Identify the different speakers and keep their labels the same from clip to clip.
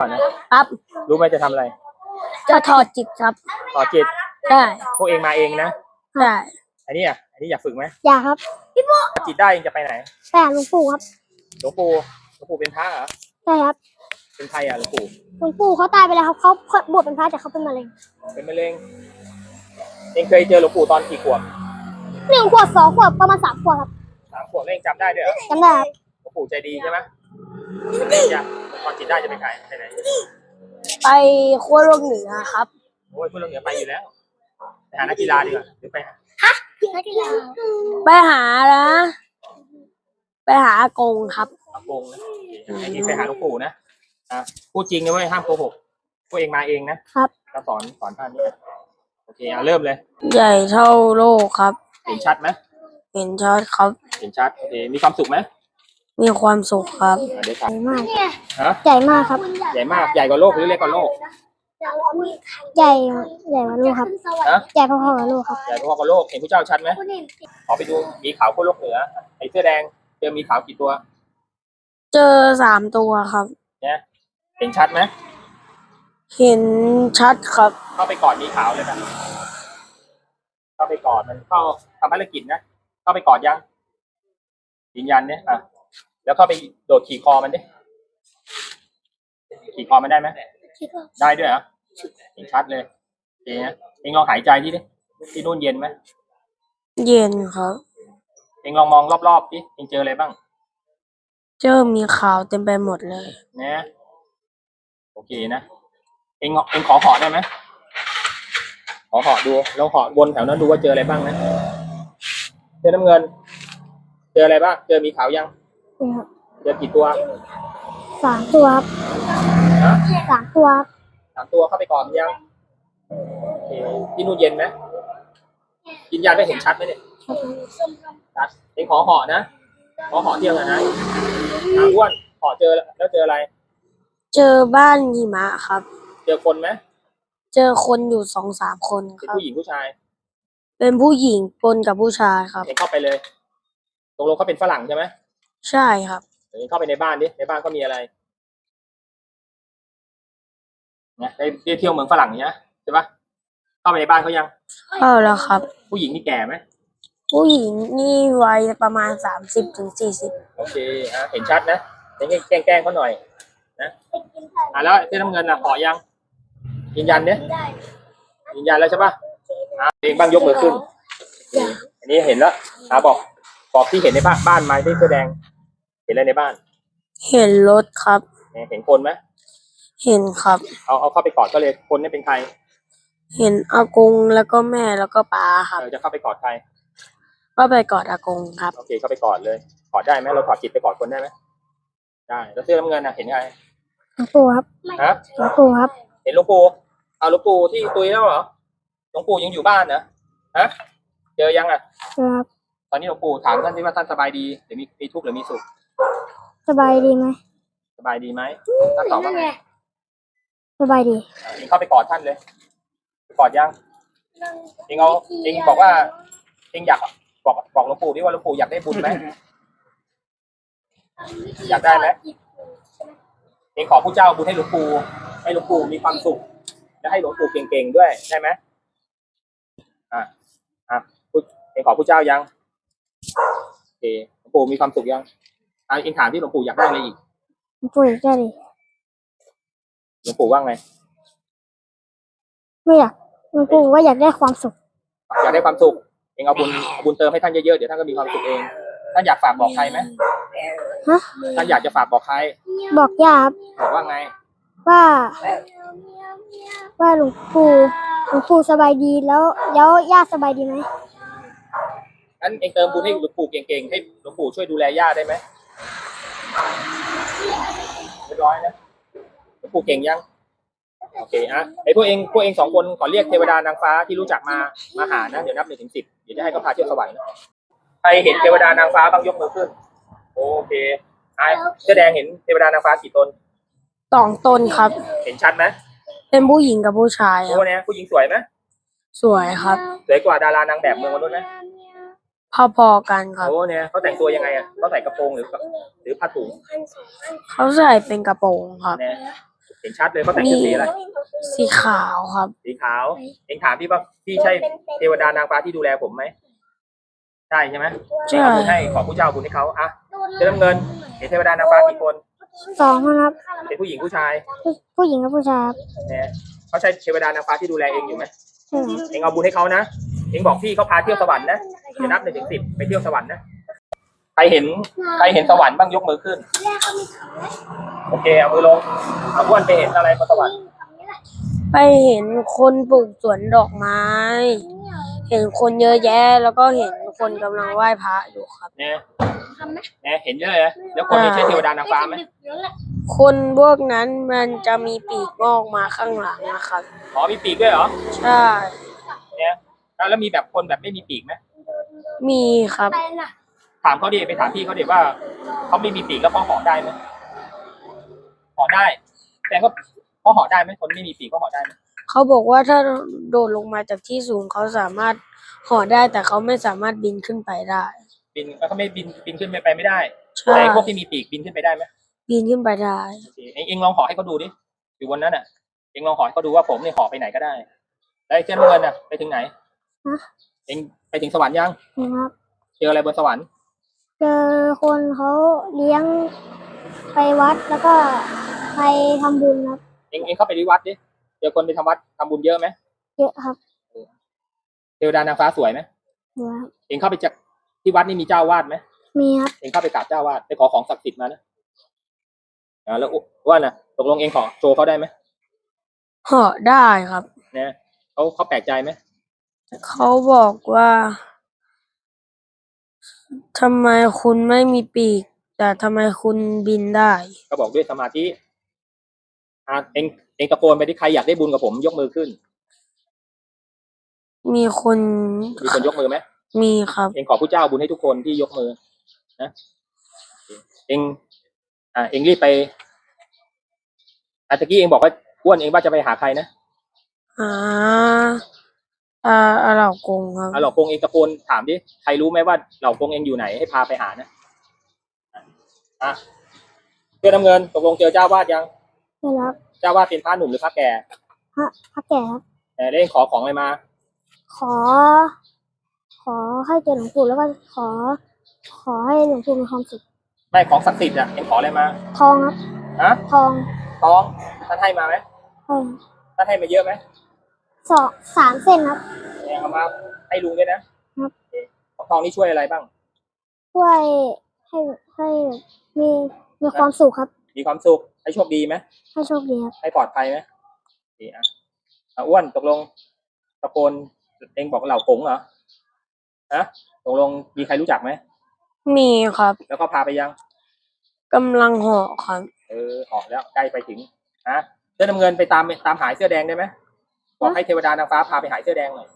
Speaker 1: ก่อนนะครับ รู้ไหมจะทำอะไร
Speaker 2: จะถอดจิตครับ
Speaker 1: ต่อจิต
Speaker 2: ได้
Speaker 1: พวกเองมาเองนะ
Speaker 2: ได้
Speaker 1: อันนี้อะ อันนี้อยากฝึกไหม
Speaker 3: อยากครับ
Speaker 1: ถ้าจิตได้เองจะไปไหน
Speaker 3: ไปหาหลวงปู่ครับ
Speaker 1: หลวงปู่หลวงปู่เป็นพระเหรอ
Speaker 3: ใช่ครับ
Speaker 1: เป็นใครอะหลวงปู่
Speaker 3: หลวงปู่เขาตายไปแล้วครับเขาบวชเป็นพระแต่เขาเป็นมะเร็ง
Speaker 1: เป็นมะเร็ง เองเคยเจอหลวงปู่ตอนกี่ขวบ
Speaker 3: หนึ่งขวบสองขวบประมาณสามขวบครับ
Speaker 1: สามขวบแล้วเองจำได้ด้วยเหรอ
Speaker 3: จำได้ครับ
Speaker 1: หลวงปู่ใจดีใช่ไหมเองจะ ตอนจิตได้จะไปไหนไปไหน
Speaker 2: ไปขั้วโลกเหนือครับ
Speaker 1: โอ้ยพวกเราเหนือไปอยู่แล้วไปหานักกีฬาดีกว่าหรือไปหา
Speaker 2: ไปหานะ ไปหาอากงครับ
Speaker 1: อากงนะไอ้นี่ไปหาหลวงปู่นะอะพูดจริงนะเว้ยห้ามโกหกพวกเองมาเองนะครับ เราสอนสอนท่านนี่นะโอเคอะเริ่มเลย
Speaker 2: ใหญ่เท่าโลกครับ
Speaker 1: เห็นชัดไหม
Speaker 2: เห็นชัดครับ
Speaker 1: เห็นชัดโอเคมีความสุขไหม
Speaker 2: มีความสุขครับ
Speaker 1: อะเดี๋ยว
Speaker 3: ให
Speaker 1: ถาม
Speaker 3: ญ่มาก
Speaker 1: ฮะ
Speaker 3: ใหญ่มากครับ
Speaker 1: ใหญ่มาก ใหญ่กว่าโลกหรือเล็กกว่าโลก
Speaker 3: ใหญ่ใหญ่กว่าลูกครับ
Speaker 1: ฮะ
Speaker 3: ใหญ่พอๆกับลูกครับ
Speaker 1: ใหญ่พอกับโลก เห็นพระเจ้าชัดไหมขอไปดูหมีขาวโคโลกเหนือ ไอ้เสื้อแดงเจอหมีขาวกี่ตัว
Speaker 2: เจอสามตัวครับ
Speaker 1: เนี่ยเห็นชัดไหม
Speaker 2: เห็นชัดครับ
Speaker 1: เข้าไปกอดหมีขาวเลยนะเข้าไปกอดมันเข้าทำภารกิจนะ เข้าไปกอดยังยืนยันเนี่ยอะ แล้วเข้าไปโดดขี่คอมันดิขี่คอมันได้ไหมได้ด้วยเหรอเห็นชัดเลยโอเคนะเองลองหายใจที่ดิที่นู่นเย็นไหม
Speaker 2: เย็นครับ
Speaker 1: เองลองมองรอบๆดิเองเจออะไรบ้าง
Speaker 2: เจอมีขาวเต็มไปหมดเลย
Speaker 1: นะโอเคนะเองเองขอเหาะได้ไหมขอเหาะดูลองเหาะวนแถวนั้นดูว่าเจออะไรบ้างนะเจอน้ำเงิน เจออะไรบ้างเจอมีขาวยัง
Speaker 3: นี่ครับ
Speaker 1: เจอกี่ตัว
Speaker 3: สามตัวครับ
Speaker 1: ฮะ
Speaker 3: สามตัวครับ
Speaker 1: สามตัวเข้าไปก่อนยังโอเคที่นู่นเย็นไหมกินยาได้เห็นชัดไหมเนี่ยชัดเองขอเหาะนะขอเหาะเที่ยวกันนะอาอ้วนเหาะเจอแล้วเจออะไร
Speaker 2: เจอบ้านหิมะครับ
Speaker 1: เจอคนไหม
Speaker 2: เจอคนอยู่สองสามคน
Speaker 1: เป็น
Speaker 2: ครับ
Speaker 1: ผู้หญิงผู้ชาย
Speaker 2: เป็นผู้หญิงปนกับผู้ชายครับ
Speaker 1: เองเข้าไปเลยตกลงเขาเป็นฝรั่งใช่ไหม
Speaker 2: ใช่ครับ
Speaker 1: เดี๋ยวเข้าไปในบ้านดิ ในบ้านก็มีอะไรเนี่ยได้ได้เที่ยวเมืองฝรั่งเนี้ยใช่ปะเข้าไปในบ้านเขายัง
Speaker 2: เข้าแล้วครับ
Speaker 1: ผู้หญิงนี่แก่ไหม
Speaker 2: ผู้หญิงนี่วัยประมาณสามสิบถึงสี่สิบ
Speaker 1: โอเคอะเห็นชัดนะเดี๋ยวแกล้งแกล้งเขาหน่อย นะอะแล้วเสื้อน้ำเงินน่ะห่อยัง ยืนยันเนี่ยยืนยันแล้วใช่ปะอะเองบ้างยกมือขึ้น อันนี้เห็นแล้วอะบอก บอกที่เห็นในบ้านบ้านไม้ที่เสื้อแดง เห็นอะไรในบ้าน
Speaker 2: เห็นรถครับ
Speaker 1: เนี่ยเห็นคนไหม
Speaker 2: เห็นครับ
Speaker 1: เอาเอาเข้าไปกอดก็เลยคนนี่เป็นใคร
Speaker 2: เห็นอากงแล้วก็แม่แล้วก็ป้าครับ
Speaker 1: เออจะเข้าไปกอดใคร
Speaker 2: ก็ไปกอดอากงครับ
Speaker 1: โอเคเข้าไปกอดเลยกอดได้ไหมเราถอดจิตไปกอดคนได้ไหมได้ แล้วเสื้อน้ำเงินน่ะเห็นไง
Speaker 3: หลวงปู่ครับ
Speaker 1: ฮะ
Speaker 3: หลวงปู่ครับ
Speaker 1: เห็นหลวงปู่เอาหลวงปู่ที่ตุยแล้วเหรอหลวงปู่ยังอยู่บ้านนะฮะ เจอยังอะ
Speaker 3: ครับ
Speaker 1: ตอนนี้หลวงปู่ถามท่านที่ว่าท่านสบายดีหรือมีมีทุกข์หรือมีสุข
Speaker 3: สบายดีไหม
Speaker 1: สบายดีไหมท่านตอบว่าไง
Speaker 3: สบายดี
Speaker 1: เองเข้าไปกอดท่านเลยไปกอดยังเองเอาเองบอกว่าเองอยากบอกบอกหลวงปู่ที่ว่าหลวงปู่อยากได้บุญไหมอยากได้ไหมเองขอผู้เจ้าบุญให้หลวงปู่ให้หลวงปู่มีความสุข และให้หลวงปู่เก่งๆด้วยได้ไหมอะอะพูดเองขอผู้เจ้ายังโอ เคหลวงปู่มีความสุขยังอะเองถามที่หลวงปู่อยากได้อะไรอีก
Speaker 3: หลวงปู่อยากได้เลย
Speaker 1: หลวงปู่ว่าไง
Speaker 3: ไม่อยากหลวงปู่ว่าอยากได้ความสุข
Speaker 1: อยากได้ความสุขเองเอาบุญเอาบุญเติมให้ท่านเยอะๆเดี๋ยวท่านก็มีความสุขเองท่านอยากฝากบอกใครไหม
Speaker 3: ฮะ
Speaker 1: ท่านอยากจะฝากบอกใคร
Speaker 3: บอกย่าครับ
Speaker 1: บอกว่าไง
Speaker 3: ว่า ว่าหลวงปู่หลวงปู่สบายดีแล้วแล้วย่าสบายดีไหม
Speaker 1: งั้นเองเติมบุญให้หลวงปู่เก่งๆให้หลวงปู่ช่วยดูแลย่าได้ไหมเรียบร้อยนะหลวงปู่เก่งยังโอเคอะไอพวกเองพวกเองสองคนขอเรียกเทวดานางฟ้าที่รู้จักมามาหานะเดี๋ยวนับหนึ่งถึงสิบเดี๋ยวจะให้เขาพาเที่ยวสวรรค์นะใครเห็นเทวดานางฟ้าบ้างยกมือขึ้น โอเคไอ้เสื้อแดงเห็นเทวดานางฟ้ากี่ตน
Speaker 2: สองต้นครับ
Speaker 1: เห็นชัดไหม
Speaker 2: เป็นผู้หญิงกับผู้ชายค
Speaker 1: โอ้
Speaker 2: รับ
Speaker 1: เนี่ยผู้หญิงสวยไหม
Speaker 2: สวยครับ
Speaker 1: สวยกว่าดารานางแบบเมืองมนุษย์ไหม
Speaker 2: พอๆกันครับ
Speaker 1: โอ้เนี่ยเขาแต่งตัวยังไงอะเขาใส่กระโปรงหรือหรือผ้าถุง
Speaker 2: เขาใส่เป็นกระโปรงครับ
Speaker 1: เนี่ยเห็นชัดเลยเขาแต่งชุดสีอะไร
Speaker 2: สีขาวครับ
Speaker 1: สีขาวเองถามพี่ว่าพี่ใช่เทวดานางฟ้าที่ดูแลผมไหมใช่ใช่ไหม
Speaker 2: ใช่
Speaker 1: เอาบุญให้ขอผู้เจ้าบุญให้เขาอะเสื้อน้ำเงินเห็นเทวดานางฟ้ากี่คน
Speaker 3: สองคนครับ
Speaker 1: เป็นผู้หญิงผู้ชาย
Speaker 3: ผู้ผู้หญิงกับผู้ชายครับ
Speaker 1: เนี่ยเขาใช่เทวดานางฟ้าที่ดูแลเองอยู่ไหม
Speaker 3: ใช่ครับ
Speaker 1: เองเอาบุญให้เขานะ เองบอกพี่เขาพาเที่ยวสวรรค์นะจะนับหนึ่งถึงสิบไปเที่ยวสวรรค์นะใครเห็นใครเห็นสวรรค์บ้างยกมือขึ้น โอเคเอามือลงเอาอ้วนไปเห็นอะไรบนสวรรค์
Speaker 2: ไปเห็นคนปลูกสวนดอกไม้ เห็นคนเยอะแยะ แล้วก็เห็นคนกำลังไหว้พระอยู่ครับ
Speaker 1: เนี่ยเนี่ยเห็นเยอะเลยนะแล้วคนนี้ใช่เทวดานางฟ้าไหม
Speaker 2: คนพวกนั้นมันจะมีปีกงอกมาข้างหลังนะครับ
Speaker 1: อ๋อมีปีกด้วยเหรอ
Speaker 2: ใช่
Speaker 1: เนี่ยแล้วมีแบบคนแบบไม่มีปีกไหม
Speaker 2: มีครับ
Speaker 1: ถามเขาดิไปถามพี่เขาดิว่าเขาไม่มีปีกแล้วเขาห่อได้ไหมห่อได้ แต่ก็เขาห่อได้ไหมคนไม่มีปีกเขาห่อได้ไหม
Speaker 2: เขาบอกว่าถ้าโดดลงมาจากที่สูงเขาสามารถห่อได้แต่เขาไม่สามารถบินขึ้นไปได้
Speaker 1: บินเขาไม่บินบินขึ้นไปไม่ได้
Speaker 2: ใช่
Speaker 1: แต่พวกที่มีปีกบินขึ้นไปได้ไหม
Speaker 2: บินขึ้นไปได้
Speaker 1: โอเคเองเองลองห่อให้เขาดูดิอยู่บนนั้นอะเองลองห่อให้เขาดูว่าผมเนี่ยห่อไปไหนก็ได้แล้วไอ้เส้นน้ำเงินอะไปถึงไหน เองไปถึงสวรรค์ยัง
Speaker 3: นะครับ
Speaker 1: เจออะไรบนสวรรค์
Speaker 3: เจอคนเขาเลี้ยงไปวัดแล้วก็ไปทำบุญครับ
Speaker 1: เองเองเข้าไปที่วัดดิ เจอคนไปทำวัดทำบุญเยอะไหม
Speaker 3: เยอะครับ
Speaker 1: เทวดานางฟ้าสวยไหม
Speaker 3: เยอะครับ
Speaker 1: เองเข้าไปจากที่วัดนี่มีเจ้าวาดไหม
Speaker 3: มีครับ
Speaker 1: เองเข้าไปกราบเจ้าวาดไปขอของศักดิ์สิทธิ์มานะอ่าแล้วว่านะตกลงเองขอโชว์เขาได้ไหม
Speaker 2: ห่อได้ครับ
Speaker 1: เนี่ยเขาเขาแปลกใจไหม
Speaker 2: เขาบอกว่าทำไมคุณไม่มีปีก แต่ทำไมคุณบินได้
Speaker 1: เขาบอกด้วยสมาธิอ่าเองเองตะโกนไปที่ใครอยากได้บุญกับผม ยกมือขึ้น
Speaker 2: มีคน
Speaker 1: มีคนยกมือไหม
Speaker 2: มีครับ
Speaker 1: เองขอผู้เจ้าบุญให้ทุกคนที่ยกมือนะเองอ่าเองรีบไปอาตะกี้เองบอกว่าอ้วนเองว่าจะไปหาใครนะ
Speaker 2: อ่า อ่าอาเหล่ากงครับ
Speaker 1: อ่าเหล่ากงเองตะโกนถามดิใครรู้ไหมว่าเหล่ากงเองอยู่ไหนให้พาไปหานะอะเสื้อน้ำเงินตกลงเจอเจ้าวาดยัง
Speaker 3: เจอแล้ว
Speaker 1: เจ้าวาดเป็นพระหนุ่มหรือพระแก่
Speaker 3: พระพระแก่ครับ
Speaker 1: แต่เล่ขอของอะไรมา
Speaker 3: ขอ ขอให้เจอหลวงปู่แล้วก็ขอ ขอให้หลวงปู่มีความสุข
Speaker 1: ไม่ของศักดิ์สิทธิ์อะเองขออะไรมา
Speaker 3: ทองครับ
Speaker 1: ฮะ
Speaker 3: ทอง
Speaker 1: ทองท่านให้มาไหม
Speaker 3: ให้
Speaker 1: ท่านให้มาเยอะไหม
Speaker 3: สองสามเส้นครับ
Speaker 1: เนี่ยเอามาให้ลุงด้วยนะครับโอเคของทองนี่ช่วยอะไรบ้าง
Speaker 3: ช่วยให้ให้มีมีความสุขครับ
Speaker 1: มีความสุข ให้โชคดีไหม
Speaker 3: ให้โชคดีครับ
Speaker 1: ให้ปลอดภัยไหมดีอะอะอ้วนตกลงตะโกนเองบอกเหล่ากงเหรอฮะตกลงมีใครรู้จักไหม
Speaker 2: มีครับ
Speaker 1: แล้วก็พาไปยัง
Speaker 2: กำลังห่อครับ
Speaker 1: เออออกแล้วใกล้ไปถึงฮะเสื้อน้ำเงินไปตามตามหายเสื้อแดงได้ไหม บอกให้เทวดานางฟ้าพาไปหายเสื้อแดงหน่อย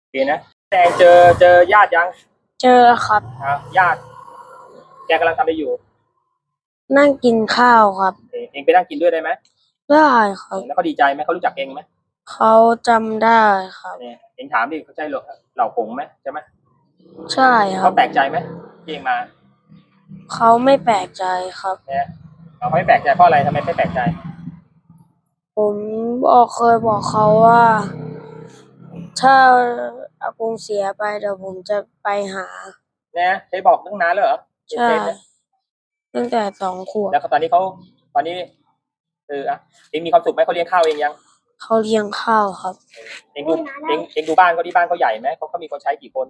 Speaker 1: โอเคนะแดงเจอเจอญาติยัง
Speaker 2: เจอครับ
Speaker 1: อะญาติ แกกำลังทำอะไรอยู่
Speaker 2: นั่งกินข้าวครับ
Speaker 1: เองเองไปนั่งกินด้วยได้ไหม
Speaker 2: ได้ครับ
Speaker 1: แล้วเขาดีใจไหมเขารู้จักเองไหม
Speaker 2: เขาจำได้ครับ
Speaker 1: เนี่ยเองถามดิเขาใช่เหล่าเหล่ากงไหมใช่ไหม
Speaker 2: ใช่ครั
Speaker 1: เขา
Speaker 2: บ
Speaker 1: แปลกใจไหมที่เองมา
Speaker 2: เขาไม่แปลกใจครับ
Speaker 1: เนี่ยเราไม่แปลกใจเพราะอะไรทำไมไม่แปลกใจ
Speaker 2: ผมบอกเคยบอกเขาว่า ถ้าอากงเสียไปเดี๋ยวผมจะไปหา
Speaker 1: เนี่ยเคยบอกตั้งนานแล้วเหรอ
Speaker 2: ใช่ตั้งแต่สองขวบ
Speaker 1: แล้วตอนนี้เขาตอนนี้เอออะเองมีความสุขไหมเขาเลี้ยงข้าวเองยัง
Speaker 2: เขาเลี้ยงข้าวครับ
Speaker 1: เองดูเองเองดูบ้านเขาที่บ้านเขาใหญ่ไหมเขาเขามีคนใช้กี่คน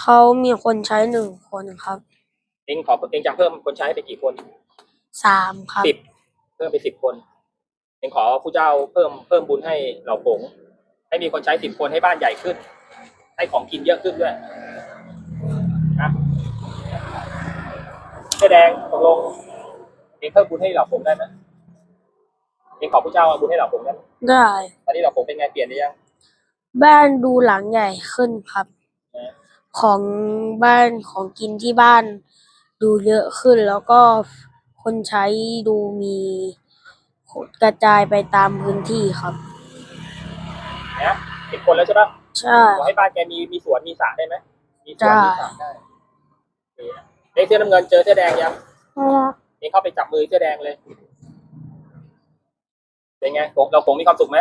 Speaker 2: เขามีคนใช้หนึ่งคนครับ
Speaker 1: เองขอเองจะเพิ่มคนใช้ไปกี่คน
Speaker 2: สามครับ
Speaker 1: สิบเพิ่มไปสิบคน เองขอผู้เจ้าเพิ่มเพิ่มบุญให้เหล่าผงให้มีคนใช้สิบคนให้บ้านใหญ่ขึ้น ให้ของกินเยอะขึ้นด้วยนะเสื้อแดงตกลงเองเพิ่มบุญให้เหล่าผงได้ไหมเองขอผู้เจ้าเอาบุญให้เหล่าผงได้ไหม
Speaker 2: ได้
Speaker 1: ตอนนี้เหล่าผงเป็นไงเปลี่ยนหรือยัง
Speaker 2: บ้านดูหลังใหญ่ขึ้นครับ
Speaker 1: นะ
Speaker 2: ของบ้านของกินที่บ้าน ดูเยอะขึ้นแล้วก็คนใช้ดูมี กระจายไปตามพื้นที่ครับ
Speaker 1: นะสิบคนแล้วใช่ปะ
Speaker 2: ใช่
Speaker 1: ขอให้บ้านแกมีมีสวนมีสระได้ไหมมีสวน
Speaker 2: ได้
Speaker 1: มีสระได้โอเคนะเด็กเสื้อน้ำเงินเจอเสื้อแดงยัง
Speaker 3: แล้ว
Speaker 1: เองเข้าไปจับมือเสื้อแดงเลย เป็นไงผมเราผมมีความสุขไหม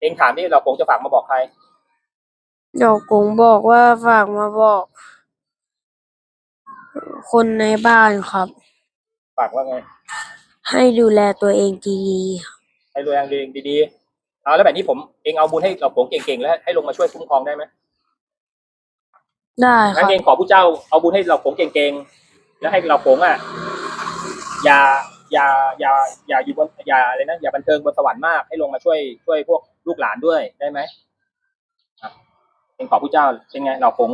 Speaker 1: เองถามนี่เราผมจะฝากมาบอกใคร
Speaker 2: เดี๋ยวกงบอกว่าฝากมาบอก คนในบ้านครับ
Speaker 1: ฝากว่าไง
Speaker 2: ให้ดูแลตัวเองดี
Speaker 1: ให้ดูแลตัวเองดีๆเอาแล้วแบบนี้ผมเองเอาบุญให้เราผมเก่งๆแล้วให้ลงมาช่วยคุ้มครองได้ไหม
Speaker 2: ๆได้ค
Speaker 1: งั้
Speaker 2: รั
Speaker 1: น
Speaker 2: บ
Speaker 1: เองขอผู้เจ้าเอาบุญให้เราผมเก่งๆแล้วให้เราผมอะอย่าอย่าอย่าอย่าอยู่บนอย่าอะไรนะอย่าบันเทิงบนสวรรค์มากให้ลงมาช่วยช่วยพวกลูกหลานด้วยได้ไหมอะเองขอผู้เจ้าเป็นไงเราผม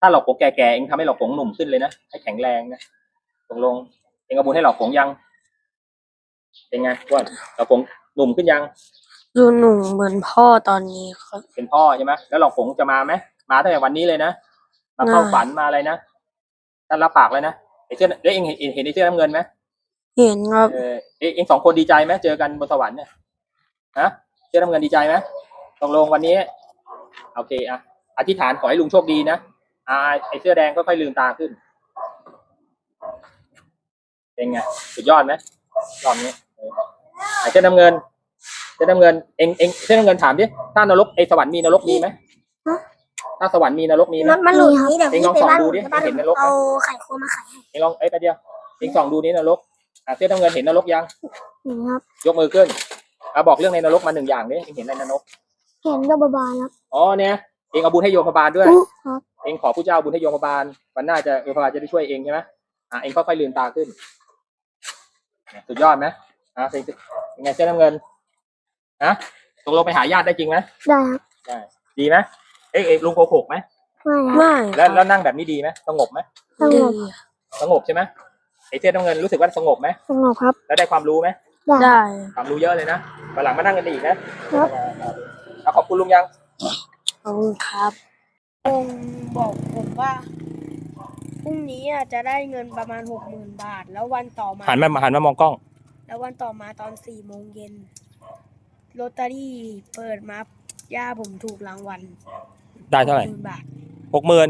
Speaker 1: ถ้าเราผมแก่ๆเองทำให้เราผมหนุ่มขึ้นเลยนะให้แข็งแรงนะตกลง เองเอาบุญให้เราผมยัง เป็นไงอ้วนเราผมหนุ่มขึ้นยัง
Speaker 2: ดูหนุ่มเหมือนพ่อตอนนี้ครับ
Speaker 1: เป็นพ่อใช่ไหมแล้วเราผงจะมาไหมมาตั้งแต่วันนี้เลยนะมาเข้า
Speaker 2: มา
Speaker 1: ฝันมาอะไรนะท่านรับปากเลยนะไอ้เสื้อเอ้ยเองเห็นเห็นเห็นไอ้เสื้อน้ำเงินไหม
Speaker 2: เห็นครับ
Speaker 1: เออเอ้ยเองสองคนดีใจไหมเจอกันบนสวรรค์เนี่ยฮะเสื้อน้ำเงินดีใจไหมตกลงวันนี้ โอเคอะอธิษฐานขอให้ลุงโชคดีนะอ่าไอ้เสื้อแดงค่อยๆลืมตาขึ้น เป็นไงสุดยอดไหม รอบนี้เออไอ้เสื้อน้ำเงินเสื้อน้ำเงินเองเองเสื้อน้ำเงินถามดิถ้านรกไอ้สวรรค์มีนรกมีไหม
Speaker 3: ฮะ
Speaker 1: ถ้าสวรรค์มีนรกมีไหม
Speaker 3: มันมันหลุดนี้เดี๋ยว
Speaker 1: เอง
Speaker 3: พี่
Speaker 1: ลอง
Speaker 3: ไป
Speaker 1: ส่อง
Speaker 3: บ้าน
Speaker 1: ดูดิ
Speaker 3: บ้าน
Speaker 1: เห็นนรกไหม
Speaker 3: เอาไข่โคมาไข่ให้
Speaker 1: เองลองเอ้ยไปเดียวเองส่องดูนี้นรกอะเสื้อน้ำเงินเห็นนรกยัง
Speaker 3: นี่ครับ
Speaker 1: ยกมือขึ้นเอาบอกเรื่องในนรกมาหนึ่งอย่างดิเองเห็นในนรก
Speaker 3: เห็นก็บายๆครับ
Speaker 1: อ๋อเนี่ยเองเอาบุญให้โยมพบาลด้วย
Speaker 3: อุ๊ครับ
Speaker 1: เองขอผู้เจ้าบุญให้โยมพบาลวันหน้าจะโยมพบาลจะได้ช่วยเองใช่ไหมอะเองค่อยๆลืมตาขึ้นเนี่ย สุดยอดไหมอะเป็นยังไงเสื้อน้ำเงินนะตกลงไปหาญาติได้จริงไหม
Speaker 3: ได้ครับ
Speaker 1: ได้ดีไหมเอ้ยเอ้ยลุงโกหกไหม
Speaker 3: ไม่ครับ
Speaker 2: ไม่
Speaker 1: แล้ว
Speaker 2: ค
Speaker 1: แล้
Speaker 2: รับ
Speaker 1: วนั่งแบบนี้ดีไหมสงบไหม
Speaker 3: สง
Speaker 2: ดี
Speaker 3: บ
Speaker 1: สงบใช่ไหมไอ้เสื้อน้ำเงินรู้สึกว่าสงบไหม
Speaker 3: สงบครับ
Speaker 1: แล้วได้ความรู้ไหม
Speaker 3: ได้
Speaker 2: ได้
Speaker 1: ความรู้เยอะเลยนะวันหลังมานั่งกันอีกนะครับเอาขอบคุณลุงยัง
Speaker 2: ขอบคุณครับองบอกผมว่า พรุ่งนี้อะจะได้เงินประมาณหกหมื่นบาท แล้ววันต่อมา
Speaker 1: หันมาหันมามองกล้อง
Speaker 2: แล้ววันต่อมาตอนสี่โมงเย็นลอตเตอรี่เปิดมาย่าผมถูกรางวัล
Speaker 1: ได้เท่าไหร่
Speaker 2: หมื่นบาท
Speaker 1: หกหมื่น